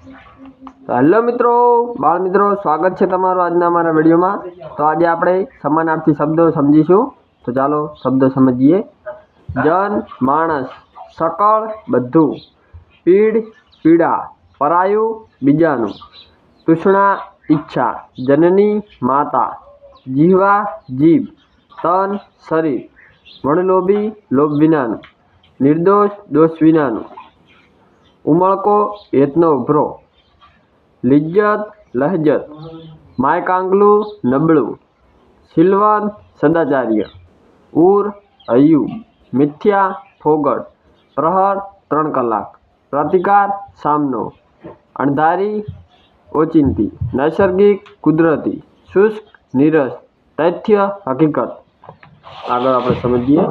Hello મિત્રો, બાળ મિત્રો, સ્વાગત છે તમારું આજના અમારા વિડીયોમાં. તો આજે આપણે સમાનાર્થી શબ્દો સમજીશું. તો ચાલો શબ્દો સમજીએ. જન, માણસ, સકળ, બધું. પીડ પીડા, પરાયું, બીજાનું. તૃષ્ણા, ઈચ્છા. જનની, માતા. જીવા જીભ. તન, શરીર. વણલોભી, લોભ વિનાનું. નિર્દોષ, દોષ વિનાનું. ઉમળકો હેતનો ઉભરો લિજ્જત લહજત માયકાંગલું નબળું સિલવંત સદાચાર્ય ઉર હૈયું મિથ્યા ફોગટ પ્રહર ત્રણ કલાક પ્રતિકાર સામનો અણધારી ઓચિંતી નૈસર્ગિક કુદરતી શુષ્ક નીરસ તથ્ય હકીકત આગળ આપણે સમજીએ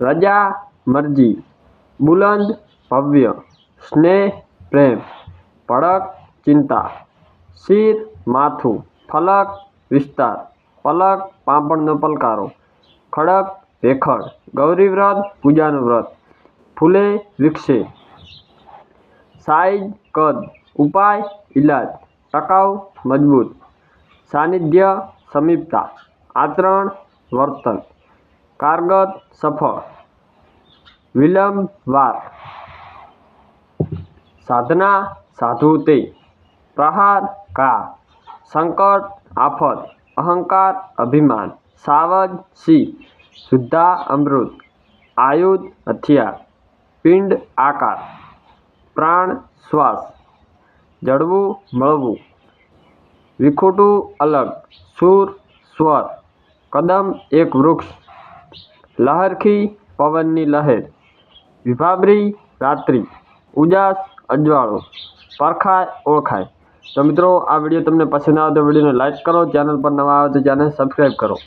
રજા મરજી બુલંદ ભવ્ય સ્નેહ પ્રેમ ભડક ચિંતા શીર માથું ફલક વિસ્તાર પલક પાપણનો પલકારો ખડક ભેખડ ગૌરી વ્રત પૂજાનું વ્રત ફૂલે વિકસે સાઈઝ કદ ઉપાય ઇલાજ ટકાઉ મજબૂત સાનિધ્ય સમીપતા આચરણ વર્તન કારગત સફળ વિલંબ વાર સાધના સાધુ તે પ્રહાર કા સંકટ આફત અહંકાર અભિમાન સાવજ સિંહ શુદ્ધા અમૃત આયુધ હથિયાર પિંડ આકાર પ્રાણ શ્વાસ જડવું મળવું વિખૂટું અલગ સુર સ્વર કદમ એક વૃક્ષ લહરખી પવનની લહેર વિભાબરી રાત્રિ ઉજાસ અજવાળો. પરખાય, ઓળખાય. તો મિત્રો, આ વીડિયો તમને પસંદ આવે તો વિડીયોને લાઇક કરો ચેનલ પર નવા આવે તો ચેનલ સબસ્ક્રાઈબ કરો.